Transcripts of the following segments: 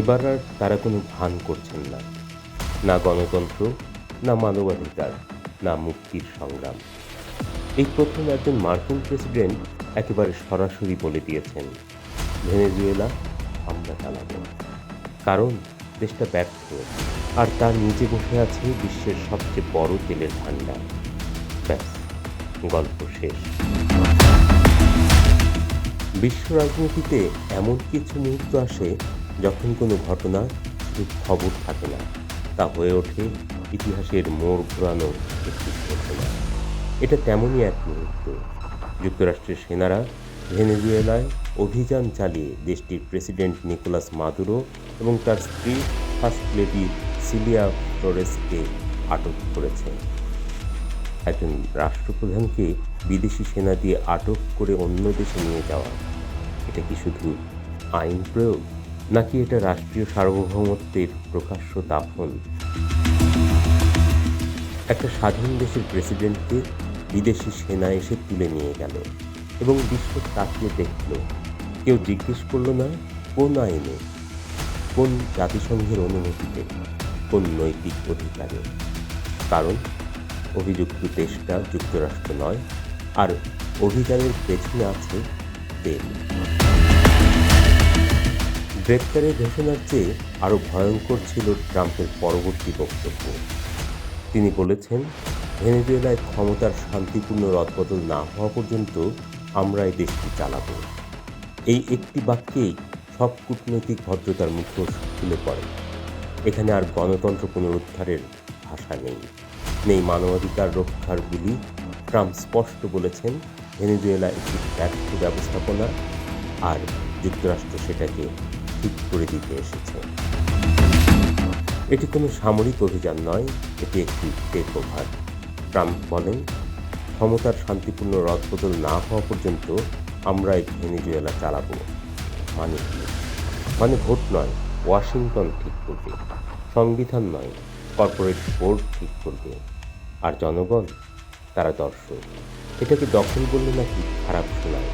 এবার আর তারা কোনো ভান করছেন না। না গণতন্ত্র, না মানবাধিকার, না মুক্তির সংগ্রাম। এই প্রথম একজন মার্কিন প্রেসিডেন্ট একেবারে সরাসরি বলে দিয়েছেন, ভেনেজুয়েলা, আমরা চালাব। কারণ দেশটা ব্যর্থ আর তার নিচে বসে আছে বিশ্বের সবচেয়ে বড় তেলের ভাণ্ডার। ব্যাস, গল্প শেষ। বিশ্ব রাজনীতিতে এমন কিছু মুহূর্ত আসে যখন কোনো ঘটনা শুধু খবর থাকে না, তা হয়ে ওঠে ইতিহাসের মোড় ঘোরানো একটি ঘটনা। এটা তেমনই এক মুহূর্ত। যুক্তরাষ্ট্রের সেনারা ভেনেজুয়েলায় অভিযান চালিয়ে দেশটির প্রেসিডেন্ট নিকোলাস মাদুরো এবং তার স্ত্রী ফার্স্ট লেডি সিলিয়া ফ্লোরেসকে আটক করেছে। একজন রাষ্ট্রপ্রধানকে বিদেশি সেনা দিয়ে আটক করে অন্য দেশে নিয়ে যাওয়া, এটা কি শুধু আইন প্রয়োগ? নাকি এটা রাষ্ট্রীয় সার্বভৌমত্বের প্রকাশ্য দাফন? একটা স্বাধীন দেশের প্রেসিডেন্টকে বিদেশি সেনা এসে তুলে নিয়ে গেল এবং বিশ্ব তাকিয়ে দেখল। কেউ জিজ্ঞেস করল, না, কোন আইনে? কোন জাতিসংঘের অনুমতিতে? কোন নৈতিক অধিকারে? কারণ, অভিযুক্ত দেশটা যুক্তরাষ্ট্র নয়, আর অভিযানের পেছনে আছে তেল। গ্রেপ্তারের ঘোষণার চেয়ে আরও ভয়ঙ্কর ছিল ট্রাম্পের পরবর্তী বক্তব্য। তিনি বলেছেন, ভেনেজুয়েলায় ক্ষমতার শান্তিপূর্ণ রদবদল না হওয়া পর্যন্ত আমরা এই দেশটি চালাব। এই একটি বাক্যেই সব কূটনৈতিক ভদ্রতার মুখোশ খুলে পড়ে। এখানে আর গণতন্ত্র পুনরুদ্ধারের ভাষা নেই। নেই মানবাধিকার রক্ষার গুলি ট্রাম্প স্পষ্ট বলেছেন, ভেনেজুয়েলা একটি ব্যর্থ ব্যবস্থাপনা, আর যুক্তরাষ্ট্র সেটাকে ঠিক করে দিতে এসেছে। এটি কোনো সামরিক অভিযান নয়, এটি একটি টেক ওভার। ট্রাম্প বলেন, ক্ষমতার শান্তিপূর্ণ রদবদল না হওয়া পর্যন্ত আমরা এই ভেনেজুয়েলা চালাবো। মানে মানে ভোট নয়, ওয়াশিংটন ঠিক করবে, সংবিধান নয়, কর্পোরেট বোর্ড ঠিক করবে। আর জনগণ, তারা দর্শক এটাকে দখল বললে নাকি খারাপ শোনায়?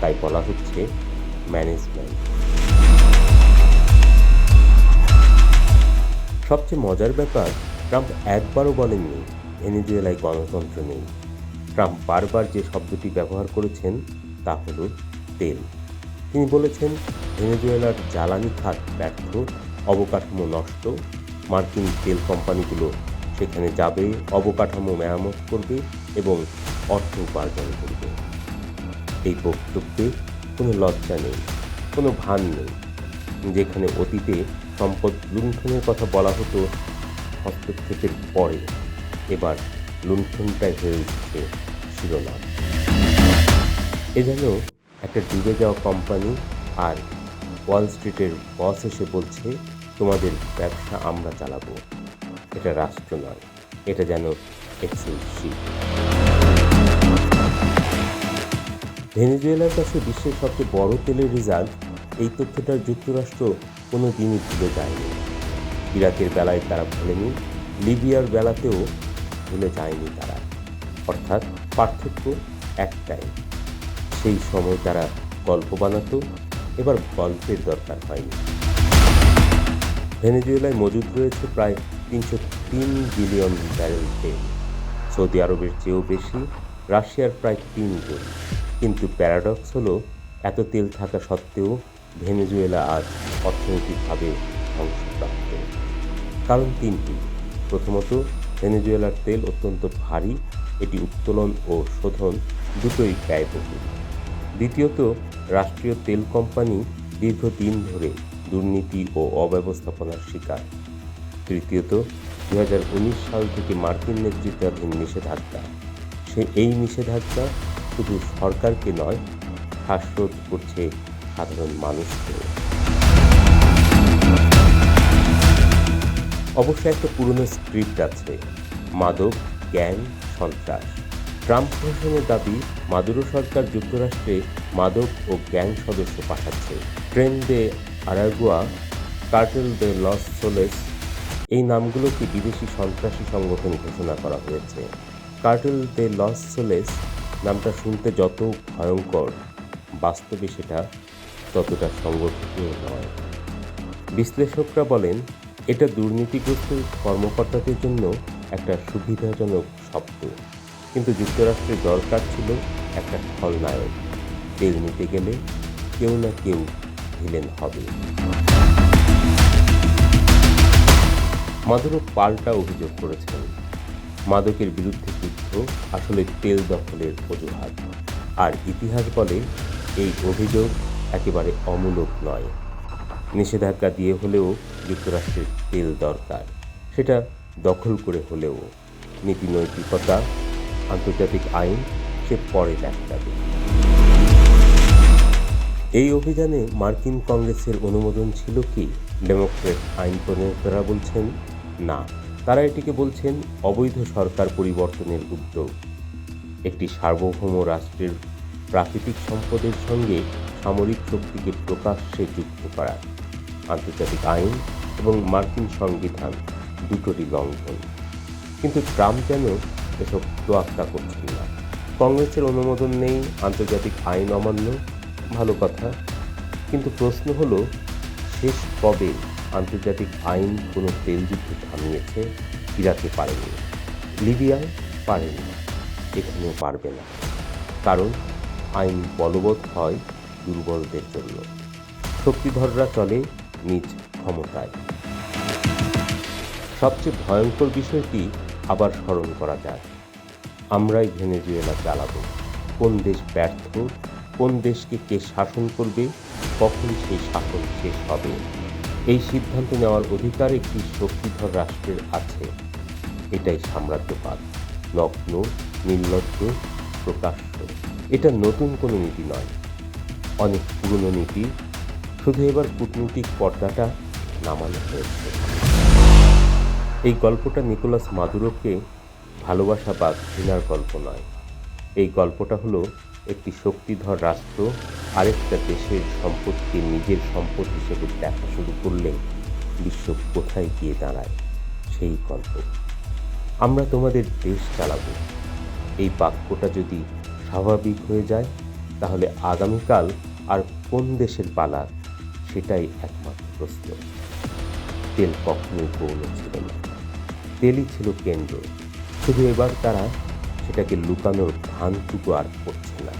তাই বলা হচ্ছে, ম্যানেজমেন্ট। সবচেয়ে মজার ব্যাপার, ট্রাম্প একবারও বলেননি ভেনেজুয়েলায় গণতন্ত্র নেই। ট্রাম্প বারবার যে শব্দটি ব্যবহার করেছেন, তা হল তেল। তিনি বলেছেন, ভেনেজুয়েলার জ্বালানি খাত ব্যর্থ, অবকাঠামো নষ্ট, মার্কিন তেল কোম্পানিগুলো সেখানে যাবে, অবকাঠামো মেরামত করবে এবং অর্থ উপার্জন করবে। এই বক্তব্যে কোনো লজ্জা নেই, কোনো ভান নেই। যেখানে অতীতে সম্পদ লুণ্ঠনের কথা বলা হতো হস্তক্ষেপের পরে। এবার লুণ্ঠনটাই হয়ে উঠছে শিরোনাম। এ যেন একটা ডুবে যাওয়া কোম্পানি আর ওয়াল স্ট্রিটের বস এসে বলছে, তোমাদের ব্যবসা আমরা চালাবো। এটা রাষ্ট্র নয়, এটা যেন এক্সেল ভেনেজুয়েলার কাছে বিশ্বের সবচেয়ে বড় তেলের রিজার্ভ, এই তথ্যটা যুক্তরাষ্ট্র কোনো দিনই ভুলে যায়নি। ইরাকের বেলায় তারা ভুলেনি, লিবিয়ার বেলাতেও ভুলে যায়নি তারা। অর্থাৎ পার্থক্য একটাই, সেই সময় তারা গল্প বানাতো, এবার গল্পের দরকার হয়নি। ভেনেজুয়েলায় মজুদ রয়েছে প্রায় তিনশো তিন বিলিয়ন ব্যারেল তেল। সৌদি আরবের চেয়েও বেশি, রাশিয়ার প্রায় তিন গুণ। কিন্তু প্যারাডক্স হলো, এত তেল থাকা সত্ত্বেও ভেনেজুয়েলা আজ অর্থনৈতিকভাবে ধ্বংসপ্রাপ্ত। কারণ তিনটি। প্রথমত, ভেনেজুয়েলার তেল অত্যন্ত ভারী, এটি উত্তোলন ও শোধন দুটোই ব্যয়বহুল। দ্বিতীয়ত, রাষ্ট্রীয় তেল কোম্পানি দীর্ঘদিন ধরে দুর্নীতি ও অব্যবস্থাপনার শিকার। তৃতীয়ত দু হাজার উনিশ সাল থেকে মার্কিন নেতৃত্বাধীন নিষেধাজ্ঞা। সে এই নিষেধাজ্ঞা শুধু সরকারকে নয় শ্বাসরোধ করছে সাধারণ মানুষকে অবশ্য একটা পুরনো স্ক্রিপ্ট আছে। মাদক গ্যাং সন্ত্রাস। ট্রাম্প প্রশাসনের দাবি, মাদুরো সরকার যুক্তরাষ্ট্রে মাদক ও গ্যাং সদস্য পাঠাচ্ছে। Tren de Aragua, Cartel de los Soles, এই নামগুলোকে বিদেশি সন্ত্রাসী সংগঠন ঘোষণা করা হয়েছে। কার্টেল দে লস সোলেস নামটা শুনতে যত ভয়ঙ্কর, বাস্তবে সেটা ততটা সংগঠিত নয়। বিশ্লেষকরা বলেন এটা দুর্নীতিগ্রস্ত কর্মকর্তাদের জন্য একটা সুবিধাজনক শব্দ। কিন্তু যুক্তরাষ্ট্রের দরকার ছিল একটা খলনায়ক। তেল নিতে গেলে কেউ না কেউ ভিলেন হবে। মাদুরো পাল্টা অভিযোগ করেছেন। মাদকের বিরুদ্ধে যুদ্ধ আসলে তেল দখলের অজুহাত। আর ইতিহাস বলে এই অভিযোগ একেবারে অমূলক নয়। নিষেধাজ্ঞা দিয়ে হলেও যুক্তরাষ্ট্রের তেল দরকার। সেটা দখল করে হলেও নীতি নৈতিকতা আন্তর্জাতিক আইন সে পরে দেখাবে। এই অভিযানে মার্কিন কংগ্রেসের অনুমোদন ছিল কি? ডেমোক্রেট আইন প্রণেতারা বলছেন, না। তারা এটিকে বলছেন, অবৈধ সরকার পরিবর্তনের উদ্যোগ। একটি সার্বভৌম রাষ্ট্রের প্রাকৃতিক সম্পদের সঙ্গে সামরিক শক্তিকে প্রকাশ্যে যুক্ত করা আন্তর্জাতিক আইন এবং মার্কিন সংবিধান দুটোরই লঙ্ঘন। কিন্তু ট্রাম্প যেন এসব তোয়াক্কা করছেন না। কংগ্রেসের অনুমোদন নেই, আন্তর্জাতিক আইন অমান্য, ভালো কথা। কিন্তু প্রশ্ন হলো, শেষ কবে আন্তর্জাতিক আইন কোনো তেল যুদ্ধ থামিয়েছে, ইরাকে পারেনি, লিবিয়ায় পারেনি, এখানেও পারবে না। কারণ আইন বলবৎ হয় দুর্বলদের জন্য। শক্তিধররা চলে নিজ ক্ষমতায়। সবচেয়ে ভয়ঙ্কর বিষয়টি আবার স্মরণ করা যায়। আমরাই ভেনেজুয়েলা চালাবো। কোন দেশ ব্যর্থ, কোন দেশকে কে শাসন করবে, কখন সেই শাসন শেষ হবে? এই সিদ্ধান্ত নেওয়ার অধিকার একটি শক্তিধর রাষ্ট্রের আছে। এটাই সাম্রাজ্যবাদ। নগ্ন, নির্লজ্জ, প্রকাশ্য। এটা নতুন কোনো নীতি নয়। অনেক পুরনো নীতি শুধু এবার কূটনৈতিক পর্দাটা নামানো হয়েছে। এই গল্পটা নিকোলাস মাদুরোকে ভালোবাসা বা ঘৃণার গল্প নয়। এই গল্পটা হলো একটি শক্তিধর রাষ্ট্র আরেকটা দেশের সম্পদকে নিজের সম্পদ হিসেবে দেখা শুরু করলে বিশ্ব কোথায় গিয়ে দাঁড়ায় সেই গল্প। আমরা তোমাদের দেশ চালাবো। এই বাক্যটা যদি স্বাভাবিক হয়ে যায়, তাহলে আগামীকাল আর কোন দেশের পালা সেটাই একমাত্র প্রশ্ন। তেল কখনোই গৌণ ছিল না। তেলই ছিল কেন্দ্র। শুধু এবার তারা সেটাকে লুকানোর ভানটুকু আর করছে না।